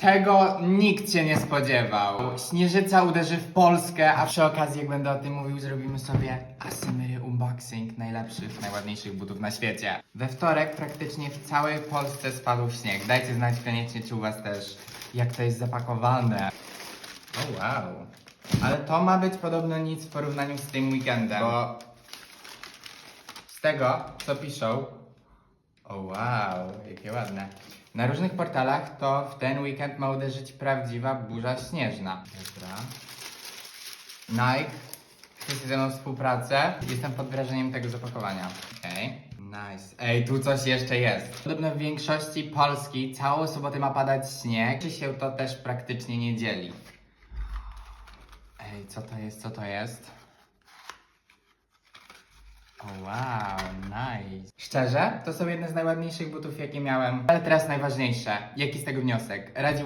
Tego nikt się nie spodziewał. Śnieżyca uderzy w Polskę, a przy okazji, jak będę o tym mówił, zrobimy sobie Asymery Unboxing najlepszych, najładniejszych butów na świecie. We wtorek praktycznie w całej Polsce spadł śnieg. Dajcie znać koniecznie, czy u was też, jak to jest zapakowane. O wow. Ale to ma być podobno nic w porównaniu z tym weekendem, bo z tego, co piszą, o wow, jakie ładne. Na różnych portalach to w ten weekend ma uderzyć prawdziwa burza śnieżna. Dobra. Nike chce ze mną współpracę. Jestem pod wrażeniem tego zapakowania. Okej. Nice. Ej, tu coś jeszcze jest. Podobno w większości Polski całą sobotę ma padać śnieg, czy się to też praktycznie nie dzieli. Ej, co to jest, co to jest? Wow, nice. Szczerze, to są jedne z najładniejszych butów, jakie miałem. Ale teraz najważniejsze. Jaki z tego wniosek? Radził